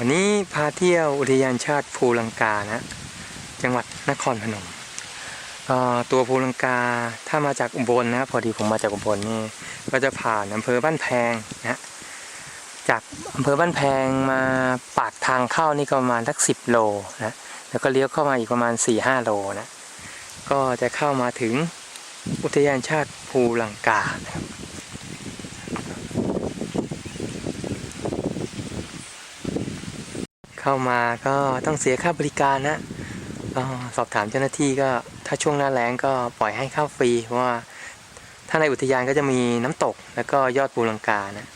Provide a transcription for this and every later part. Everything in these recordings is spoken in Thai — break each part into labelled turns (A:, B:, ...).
A: วันนี้พาเที่ยวอุทยานชาติภูลังกานะจังหวัดนครพนมตัวภูลังกาถ้ามาจากอุบลนะพอดีผมมาจากอุบลนี่ก็จะผ่านอำเภอบ้านแพงนะจากอำเภอบ้านแพงมาปากทางเข้านี่ก็ประมาณสักสิบโลนะแล้วก็เลี้ยวเข้ามาอีกประมาณ4ี่ห้าโลนะก็จะเข้ามาถึงอุทยานชาติภูลังกานะครับ เข้ามาก็ต้องเสียค่าบริการนะก็สอบถามเจ้าหน้าที่ก็ถ้าช่วงหน้าแล้งก็ปล่อยให้เข้าฟรีเพราะว่าถ้าในอุทยานก็จะมีน้ำตกแล้วก็ยอดภูลังกานะ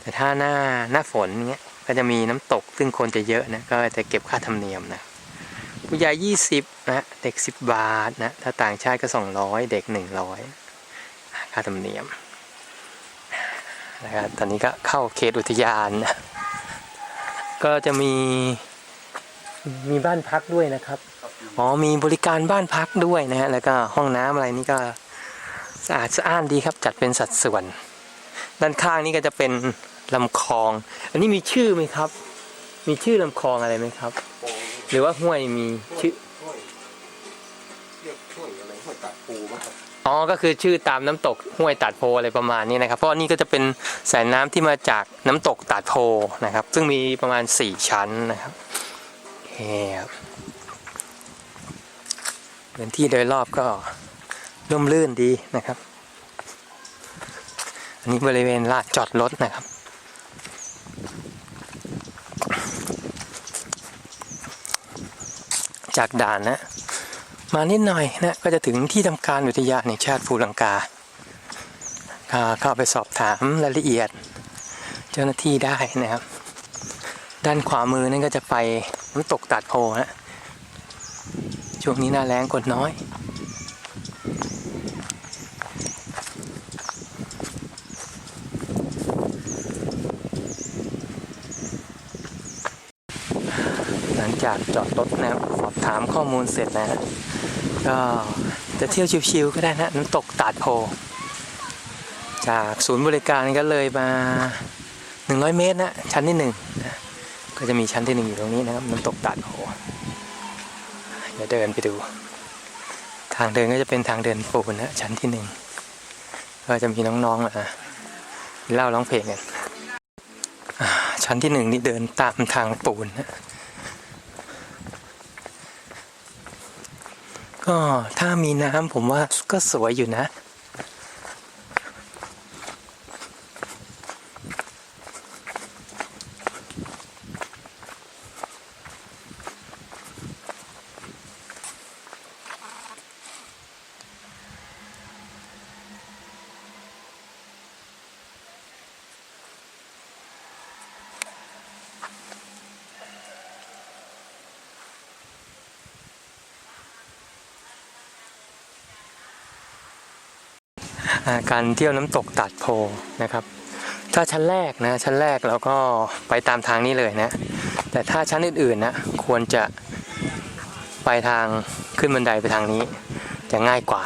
A: แต่ถ้าหน้าหน้าฝนเงี้ยก็จะมีน้ำตก ซึ่งคนจะเยอะนะก็จะเก็บค่าธรรมเนียมนะผู้ใหญ่ 20 นะเด็ก 10 บาทนะถ้าต่างชาติก็ 200 เด็ก 100 ค่าธรรมเนียมนะครับตอนนี้ก็เข้าเขตอุทยานนะ ก็จะมีมีบ้านพักด้วยนะครับ อ๋อ มีบริการบ้านพักด้วยนะฮะ แล้วก็ห้องน้ำอะไรนี่ก็สะอาดสะอ้านดีครับ จัดเป็นสัดส่วน ด้านข้างนี่ก็จะเป็นลำคลอง อันนี้มีชื่อไหมครับ มีชื่อลำคลองอะไรไหมครับ หรือว่าห้วยมีชื่อ
B: เรียกช่วยอะไรห้วยตัดปูมั้งครับ
A: อ๋อก็คือชื่อตามน้ำตกห้วยตาดโพอะไรประมาณนี้นะครับ เพราะว่านี่ก็จะเป็นสายน้ำที่มาจากน้ำตกตาดโพนะครับ ซึ่งมีประมาณ 4 ชั้นนะครับโอเคครับพื้นที่โดยรอบก็ร่มรื่นดีนะครับ อันนี้บริเวณลานจอดรถนะครับจากด่านนะ มานิดหน่อยนะก็จะถึงที่ทำการอุทยานแห่งชาติภูลังกา เข้าไปสอบถามรายละเอียด เจ้าหน้าที่ได้นะครับ ด้านขวามือนั่นก็จะไปน้ำตกตัดโพนะช่วงนี้หน้าแรงกดน้อยหลังจากจอดรถนะครับสอบถามข้อมูลเสร็จนะฮะ ก็จะเที่ยวชิวๆก็ได้นะน้ำตกตาดโพ จากศูนย์บริการก็เลยมา 100 เมตรนะชั้นที่หนึ่งนะก็จะมีชั้นที่หนึ่งอยู่ตรงนี้นะครับน้ำตกตาดโพเดี๋ยวเดินไปดู ทางเดินก็จะเป็นทางเดินปูนนะชั้นที่หนึ่งก็จะมีน้องๆอะเล่าร้องเพลงกันอ่าชั้นที่หนึ่งนี่เดินตามทางปูนนะ ก็ถ้ามีน้ำผมว่าก็สวยอยู่นะ การเที่ยวน้ำตกตัดโพนะครับ ถ้าชั้นแรกนะชั้นแรกเราก็ไปตามทางนี้เลยนะ แต่ถ้าชั้นอื่นๆนะควรจะไปทางขึ้นบันไดไปทางนี้จะง่ายกว่า